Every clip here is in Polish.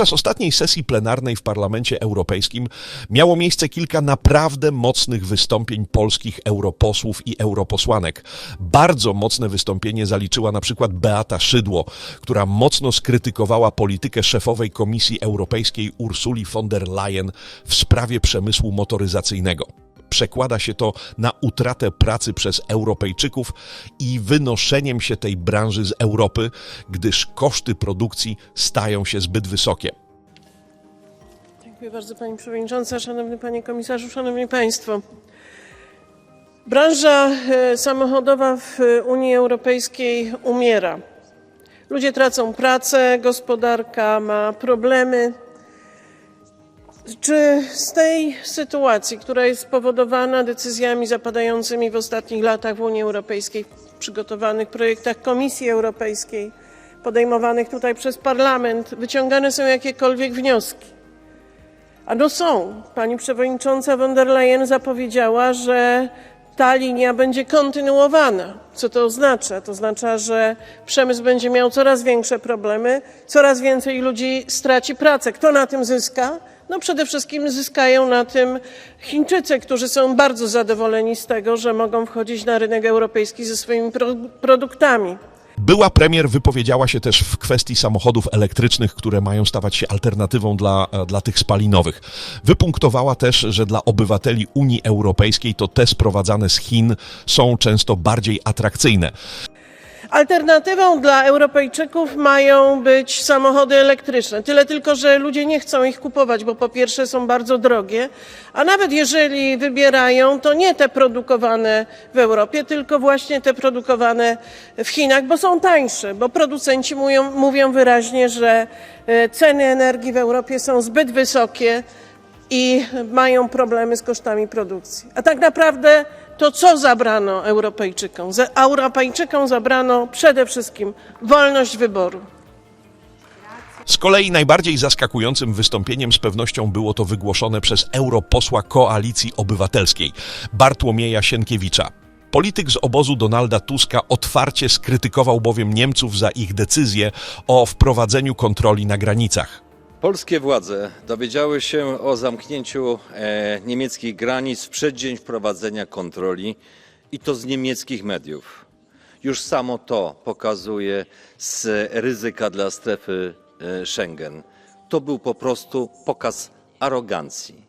Podczas ostatniej sesji plenarnej w Parlamencie Europejskim miało miejsce kilka naprawdę mocnych wystąpień polskich europosłów i europosłanek. Bardzo mocne wystąpienie zaliczyła na przykład Beata Szydło, która mocno skrytykowała politykę szefowej Komisji Europejskiej Ursuli von der Leyen w sprawie przemysłu motoryzacyjnego. Przekłada się to na utratę pracy przez Europejczyków i wynoszeniem się tej branży z Europy, gdyż koszty produkcji stają się zbyt wysokie. Dziękuję bardzo Pani Przewodnicząca, Szanowny Panie Komisarzu, Szanowni Państwo. Branża e, samochodowa w Unii Europejskiej umiera. Ludzie tracą pracę, gospodarka ma problemy. Czy z tej sytuacji, która jest spowodowana decyzjami zapadającymi w ostatnich latach w Unii Europejskiej, w przygotowanych projektach Komisji Europejskiej, podejmowanych tutaj przez Parlament, wyciągane są jakiekolwiek wnioski? A no są. Pani przewodnicząca von der Leyen zapowiedziała, że ta linia będzie kontynuowana. Co to oznacza? To oznacza, że przemysł będzie miał coraz większe problemy, coraz więcej ludzi straci pracę. Kto na tym zyska? No przede wszystkim zyskają na tym Chińczycy, którzy są bardzo zadowoleni z tego, że mogą wchodzić na rynek europejski ze swoimi pro produktami. Była premier wypowiedziała się też w kwestii samochodów elektrycznych, które mają stawać się alternatywą dla, dla tych spalinowych. Wypunktowała też, że dla obywateli Unii Europejskiej to te sprowadzane z Chin są często bardziej atrakcyjne. Alternatywą dla Europejczyków mają być samochody elektryczne. Tyle tylko, że ludzie nie chcą ich kupować, bo po pierwsze są bardzo drogie, a nawet jeżeli wybierają, to nie te produkowane w Europie, tylko właśnie te produkowane w Chinach, bo są tańsze, bo producenci mówią, mówią wyraźnie, że e, ceny energii w Europie są zbyt wysokie i mają problemy z kosztami produkcji. A tak naprawdę to co zabrano Europejczykom? Europejczykom zabrano przede wszystkim wolność wyboru. Z kolei najbardziej zaskakującym wystąpieniem z pewnością było to wygłoszone przez europosła Koalicji Obywatelskiej Bartłomieja Sienkiewicza. Polityk z obozu Donalda Tuska otwarcie skrytykował bowiem Niemców za ich decyzję o wprowadzeniu kontroli na granicach. Polskie władze dowiedziały się o zamknięciu e, niemieckich granic w przeddzień wprowadzenia kontroli i to z niemieckich mediów. Już samo to pokazuje z ryzyka dla strefy e, Schengen. To był po prostu pokaz arogancji.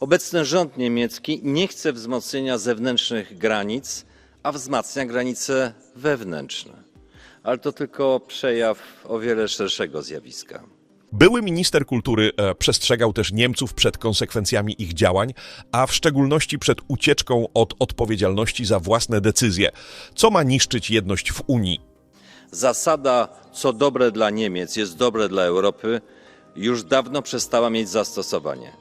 Obecny rząd niemiecki nie chce wzmocnienia zewnętrznych granic, a wzmacnia granice wewnętrzne. Ale to tylko przejaw o wiele szerszego zjawiska. Były minister kultury e, przestrzegał też Niemców przed konsekwencjami ich działań, a w szczególności przed ucieczką od odpowiedzialności za własne decyzje, co ma niszczyć jedność w Unii. Zasada, co dobre dla Niemiec jest dobre dla Europy, już dawno przestała mieć zastosowanie.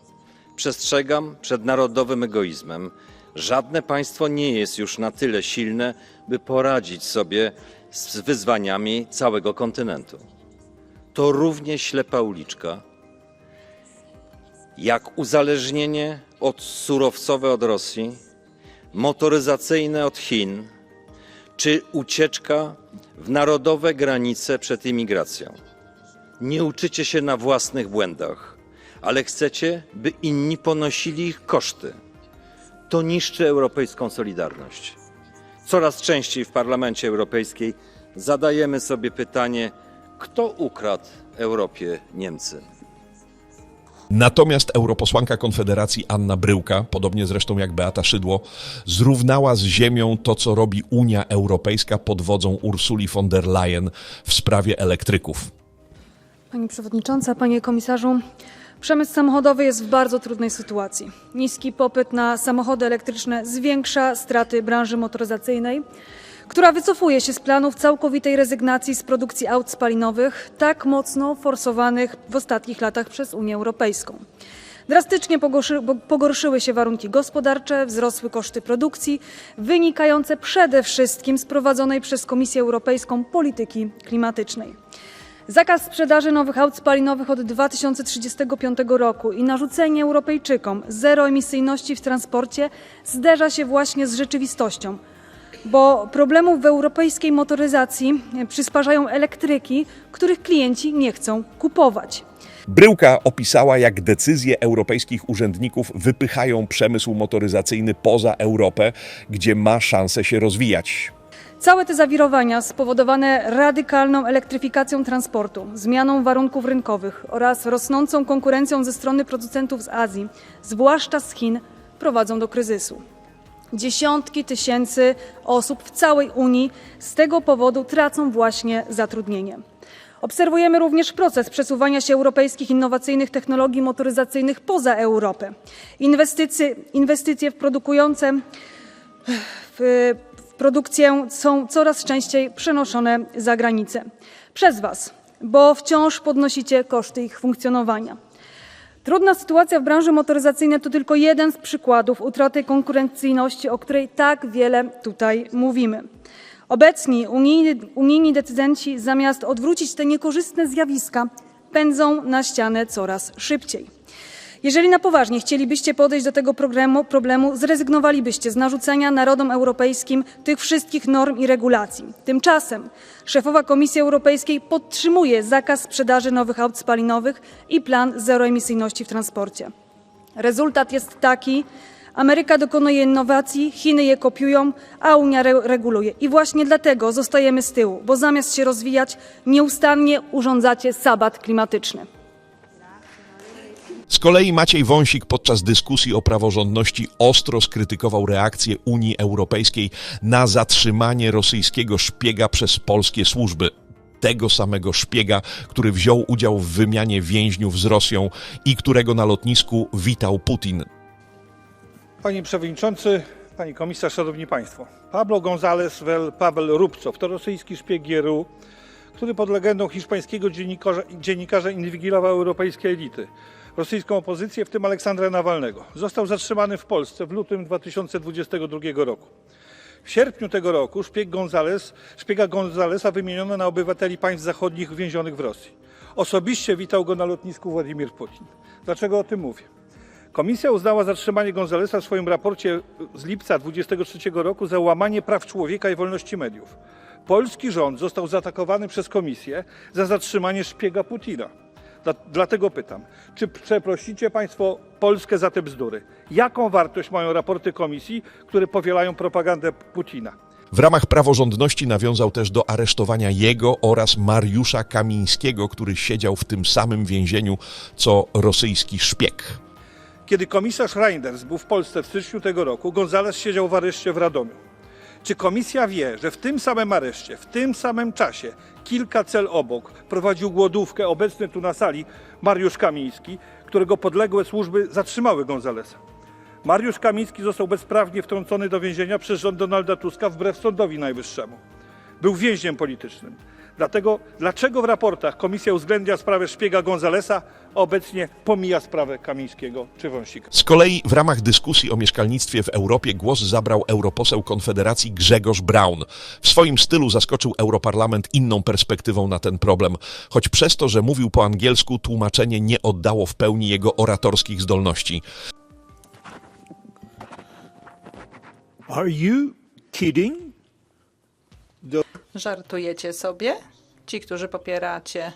Przestrzegam przed narodowym egoizmem. Żadne państwo nie jest już na tyle silne, by poradzić sobie z wyzwaniami całego kontynentu. To równie ślepa uliczka, jak uzależnienie od surowcowe od Rosji, motoryzacyjne od Chin, czy ucieczka w narodowe granice przed imigracją. Nie uczycie się na własnych błędach, ale chcecie, by inni ponosili ich koszty. To niszczy europejską solidarność. Coraz częściej w Parlamencie Europejskiej zadajemy sobie pytanie, kto ukradł Europie Niemcy? Natomiast europosłanka Konfederacji Anna Bryłka, podobnie zresztą jak Beata Szydło, zrównała z ziemią to, co robi Unia Europejska pod wodzą Ursuli von der Leyen w sprawie elektryków. Pani Przewodnicząca, Panie Komisarzu, przemysł samochodowy jest w bardzo trudnej sytuacji. Niski popyt na samochody elektryczne zwiększa straty branży motoryzacyjnej, która wycofuje się z planów całkowitej rezygnacji z produkcji aut spalinowych, tak mocno forsowanych w ostatnich latach przez Unię Europejską. Drastycznie pogorszyły się warunki gospodarcze, wzrosły koszty produkcji, wynikające przede wszystkim z prowadzonej przez Komisję Europejską polityki klimatycznej. Zakaz sprzedaży nowych aut spalinowych od 2035 roku i narzucenie Europejczykom zeroemisyjności w transporcie zderza się właśnie z rzeczywistością. Bo problemów w europejskiej motoryzacji przysparzają elektryki, których klienci nie chcą kupować. Bryłka opisała, jak decyzje europejskich urzędników wypychają przemysł motoryzacyjny poza Europę, gdzie ma szansę się rozwijać. Całe te zawirowania spowodowane radykalną elektryfikacją transportu, zmianą warunków rynkowych oraz rosnącą konkurencją ze strony producentów z Azji, zwłaszcza z Chin, prowadzą do kryzysu. Dziesiątki tysięcy osób w całej Unii z tego powodu tracą właśnie zatrudnienie. Obserwujemy również proces przesuwania się europejskich innowacyjnych technologii motoryzacyjnych poza Europę. Inwestycje, inwestycje w produkujące w, produkcję są coraz częściej przenoszone za granicę. Przez Was, bo wciąż podnosicie koszty ich funkcjonowania. Trudna sytuacja w branży motoryzacyjnej to tylko jeden z przykładów utraty konkurencyjności, o której tak wiele tutaj mówimy. Obecni unijni, unijni decydenci zamiast odwrócić te niekorzystne zjawiska, pędzą na ścianę coraz szybciej. Jeżeli na poważnie chcielibyście podejść do tego problemu, problemu, zrezygnowalibyście z narzucenia narodom europejskim tych wszystkich norm i regulacji. Tymczasem szefowa Komisji Europejskiej podtrzymuje zakaz sprzedaży nowych aut spalinowych i plan zeroemisyjności w transporcie. Rezultat jest taki, Ameryka dokonuje innowacji, Chiny je kopiują, a Unia re reguluje. I właśnie dlatego zostajemy z tyłu, bo zamiast się rozwijać, nieustannie urządzacie sabat klimatyczny. Z kolei Maciej Wąsik podczas dyskusji o praworządności ostro skrytykował reakcję Unii Europejskiej na zatrzymanie rosyjskiego szpiega przez polskie służby. Tego samego szpiega, który wziął udział w wymianie więźniów z Rosją i którego na lotnisku witał Putin. Panie Przewodniczący, Pani Komisarz, Szanowni Państwo. Pablo González Vel Paweł Rubcow to rosyjski szpieg GRU, który pod legendą hiszpańskiego dziennikarza, dziennikarza inwigilował europejskie elity, rosyjską opozycję, w tym Aleksandra Nawalnego. Został zatrzymany w Polsce w lutym 2022 roku. W sierpniu tego roku szpieg Gonzales, szpiega Gonzalesa wymieniono na obywateli państw zachodnich więzionych w Rosji. Osobiście witał go na lotnisku Władimir Putin. Dlaczego o tym mówię? Komisja uznała zatrzymanie Gonzalesa w swoim raporcie z lipca 2023 roku za łamanie praw człowieka i wolności mediów. Polski rząd został zaatakowany przez komisję za zatrzymanie szpiega Putina. Dla, dlatego pytam, czy przeprosicie Państwo Polskę za te bzdury? Jaką wartość mają raporty komisji, które powielają propagandę Putina? W ramach praworządności nawiązał też do aresztowania jego oraz Mariusza Kamińskiego, który siedział w tym samym więzieniu co rosyjski szpieg. Kiedy komisarz Reinders był w Polsce w styczniu tego roku, Gonzales siedział w areszcie w Radomiu. Czy komisja wie, że w tym samym areszcie, w tym samym czasie, kilka cel obok, prowadził głodówkę obecny tu na sali Mariusz Kamiński, którego podległe służby zatrzymały Gonzalesa? Mariusz Kamiński został bezprawnie wtrącony do więzienia przez rząd Donalda Tuska wbrew sądowi najwyższemu. Był więźniem politycznym. Dlatego, dlaczego w raportach komisja uwzględnia sprawę szpiega Gonzalesa, a obecnie pomija sprawę Kamińskiego czy Wąsika? Z kolei w ramach dyskusji o mieszkalnictwie w Europie głos zabrał europoseł Konfederacji Grzegorz Braun. W swoim stylu zaskoczył Europarlament inną perspektywą na ten problem, choć przez to, że mówił po angielsku, tłumaczenie nie oddało w pełni jego oratorskich zdolności. Are you kidding? Żartujecie sobie? Ci, którzy popieracie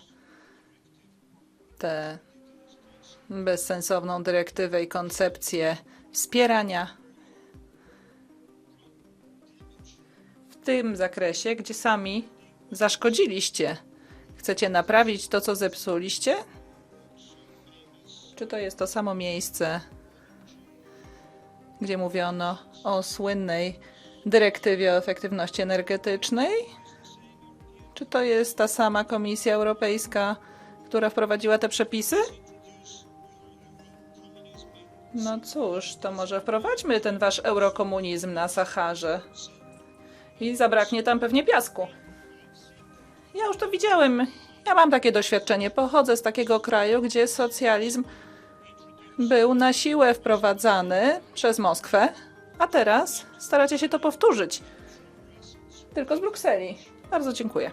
tę bezsensowną dyrektywę i koncepcję wspierania w tym zakresie, gdzie sami zaszkodziliście. Chcecie naprawić to, co zepsuliście? Czy to jest to samo miejsce, gdzie mówiono o słynnej dyrektywie o efektywności energetycznej? Czy to jest ta sama Komisja Europejska, która wprowadziła te przepisy? No cóż, to może wprowadźmy ten wasz eurokomunizm na Saharze. I zabraknie tam pewnie piasku. Ja już to widziałem. Ja mam takie doświadczenie. Pochodzę z takiego kraju, gdzie socjalizm był na siłę wprowadzany przez Moskwę, a teraz staracie się to powtórzyć. Tylko z Brukseli. Bardzo dziękuję.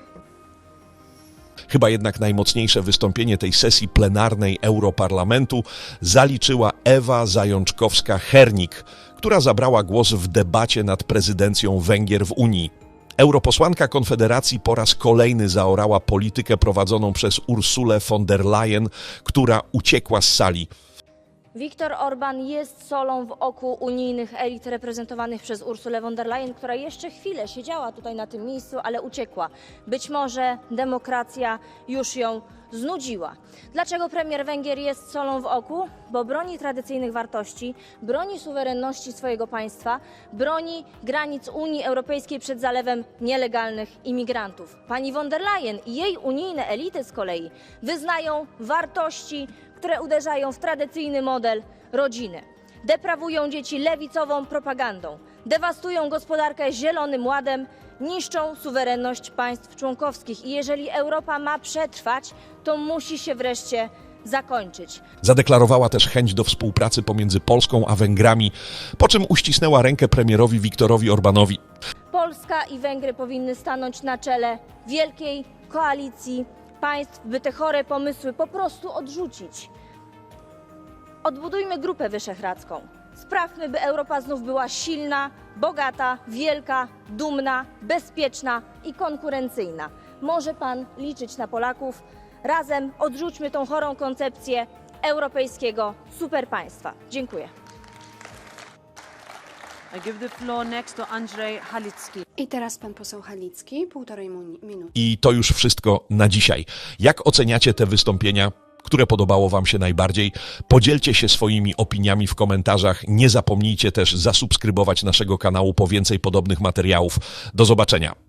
Chyba jednak najmocniejsze wystąpienie tej sesji plenarnej Europarlamentu zaliczyła Ewa Zajączkowska-Hernik, która zabrała głos w debacie nad prezydencją Węgier w Unii. Europosłanka Konfederacji po raz kolejny zaorała politykę prowadzoną przez Ursulę von der Leyen, która uciekła z sali. Viktor Orban jest solą w oku unijnych elit reprezentowanych przez Ursulę von der Leyen, która jeszcze chwilę siedziała tutaj na tym miejscu, ale uciekła. Być może demokracja już ją znudziła. Dlaczego premier Węgier jest solą w oku? Bo broni tradycyjnych wartości, broni suwerenności swojego państwa, broni granic Unii Europejskiej przed zalewem nielegalnych imigrantów. Pani von der Leyen i jej unijne elity z kolei wyznają wartości, które uderzają w tradycyjny model rodziny. Deprawują dzieci lewicową propagandą, dewastują gospodarkę zielonym ładem, niszczą suwerenność państw członkowskich. I jeżeli Europa ma przetrwać, to musi się wreszcie zakończyć. Zadeklarowała też chęć do współpracy pomiędzy Polską a Węgrami, po czym uścisnęła rękę premierowi Viktorowi Orbanowi. Polska i Węgry powinny stanąć na czele wielkiej koalicji państw, by te chore pomysły po prostu odrzucić. Odbudujmy Grupę Wyszehradzką. Sprawmy, by Europa znów była silna, bogata, wielka, dumna, bezpieczna i konkurencyjna. Może Pan liczyć na Polaków. Razem odrzućmy tą chorą koncepcję europejskiego superpaństwa. Dziękuję. I teraz pan poseł Halicki, półtorej minuty. I to już wszystko na dzisiaj. Jak oceniacie te wystąpienia? Które podobało Wam się najbardziej? Podzielcie się swoimi opiniami w komentarzach. Nie zapomnijcie też zasubskrybować naszego kanału po więcej podobnych materiałów. Do zobaczenia.